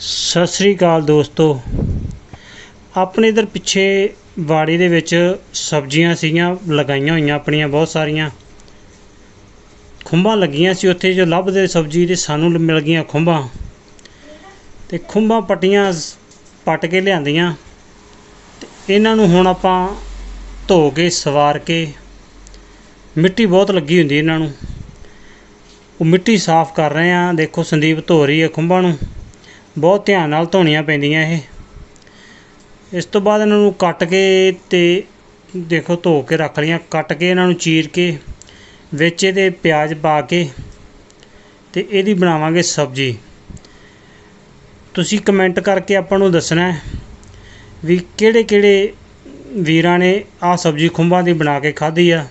ਸਤਿ ਸ੍ਰੀ ਅਕਾਲ ਦੋਸਤੋ। ਆਪਣੇ ਇਧਰ ਪਿੱਛੇ ਬਾੜੀ ਦੇ ਵਿੱਚ ਸਬਜ਼ੀਆਂ ਸੀਗੀਆਂ, ਲਗਾਈਆਂ ਹੋਈਆਂ ਆਪਣੀਆਂ ਬਹੁਤ ਸਾਰੀਆਂ। ਖੁੰਬਾਂ ਲੱਗੀਆਂ ਸੀ ਉੱਥੇ, ਜੋ ਲੱਭਦੇ ਸਬਜ਼ੀ ਤੇ ਸਾਨੂੰ ਮਿਲ ਗਈਆਂ ਖੁੰਬਾਂ ਤੇ ਖੁੰਬਾਂ ਪੱਟੀਆਂ ਪੱਟ ਕੇ ਲਿਆਂਦੀਆਂ। ਤੇ ਇਹਨਾਂ ਨੂੰ ਹੁਣ ਆਪਾਂ ਧੋ ਕੇ, ਸਵਾਰ ਕੇ ਮਿੱਟੀ ਬਹੁਤ ਲੱਗੀ ਹੁੰਦੀ ਇਹਨਾਂ ਨੂੰ। ਉਹ ਮਿੱਟੀ ਸਾਫ਼ ਕਰ ਰਹੇ ਆ ਦੇਖੋ ਸੰਦੀਪ ਧੋ ਰਹੀ ਹੈ ਖੁੰਬਾਂ ਨੂੰ। ਬਹੁਤ ਧਿਆਨ ਨਾਲ ਧੋਣੀਆਂ ਪੈਂਦੀਆਂ ਇਹ। ਇਸ ਤੋਂ ਬਾਅਦ ਇਹਨਾਂ ਨੂੰ ਕੱਟ ਕੇ ਤੇ ਦੇਖੋ ਧੋ ਕੇ ਰੱਖ ਲਈਆਂ। ਕੱਟ ਕੇ ਇਹਨਾਂ ਨੂੰ ਚੀਰ ਕੇ, ਵਿੱਚ ਇਹਦੇ ਪਿਆਜ਼ ਪਾ ਕੇ ਤੇ ਇਹਦੀ ਬਣਾਵਾਂਗੇ ਸਬਜ਼ੀ। ਤੁਸੀਂ ਕਮੈਂਟ ਕਰਕੇ ਆਪਾਂ ਨੂੰ ਦੱਸਣਾ ਵੀ ਕਿਹੜੇ ਕਿਹੜੇ ਵੀਰਾਂ ਨੇ ਆਹ ਸਬਜ਼ੀ ਖੁੰਬਾਂ ਦੀ ਬਣਾ ਕੇ ਖਾਧੀ ਆ।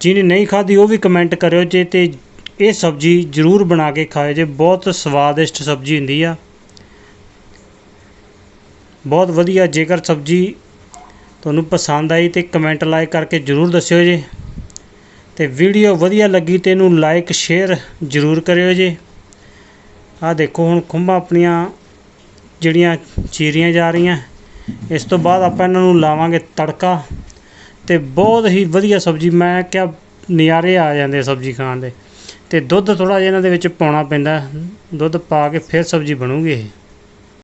ਜਿਹਨੇ ਨਹੀਂ ਖਾਧੀ ਉਹ ਵੀ ਕਮੈਂਟ ਕਰਿਓ ਜੇ ਤੇ ਇਹ ਸਬਜ਼ੀ ਜ਼ਰੂਰ ਬਣਾ ਕੇ ਖਾਓ, ਜੇ ਬਹੁਤ ਸਵਾਦਿਸ਼ਟ ਸਬਜ਼ੀ ਹੁੰਦੀ ਆ। ਬਹੁਤ ਵਧੀਆ, ਜੇਕਰ ਸਬਜ਼ੀ ਤੁਹਾਨੂੰ ਪਸੰਦ ਆਈ ਤੇ ਕਮੈਂਟ ਲਾਈਕ ਕਰਕੇ ਜ਼ਰੂਰ ਦੱਸਿਓ ਜੀ। ਤੇ ਵੀਡੀਓ ਵਧੀਆ ਲੱਗੀ ਤੇ ਇਹਨੂੰ ਲਾਈਕ ਸ਼ੇਅਰ ਜ਼ਰੂਰ ਕਰਿਓ ਜੀ। ਆਹ ਦੇਖੋ, ਹੁਣ ਖੁੰਬਾਂ ਆਪਣੀਆਂ ਜਿਹੜੀਆਂ ਚੀਰੀਆਂ ਜਾ ਰਹੀਆਂ, ਇਸ ਤੋਂ ਬਾਅਦ ਆਪਾਂ ਇਹਨਾਂ ਨੂੰ ਲਾਵਾਂਗੇ ਤੜਕਾ। ਤੇ ਬਹੁਤ ਹੀ ਵਧੀਆ ਸਬਜ਼ੀ, ਮੈਂ ਕਿਹਾ ਨਜ਼ਾਰੇ ਆ ਜਾਂਦੇ ਸਬਜ਼ੀ ਖਾਣ ਦੇ। ਤੇ ਦੁੱਧ ਥੋੜਾ ਜਿਹਾ ਇਹਨਾਂ ਦੇ ਵਿੱਚ ਪਾਉਣਾ ਪੈਂਦਾ, ਦੁੱਧ ਪਾ ਕੇ ਫਿਰ ਸਬਜ਼ੀ ਬਣੂਗੀ ਇਹ।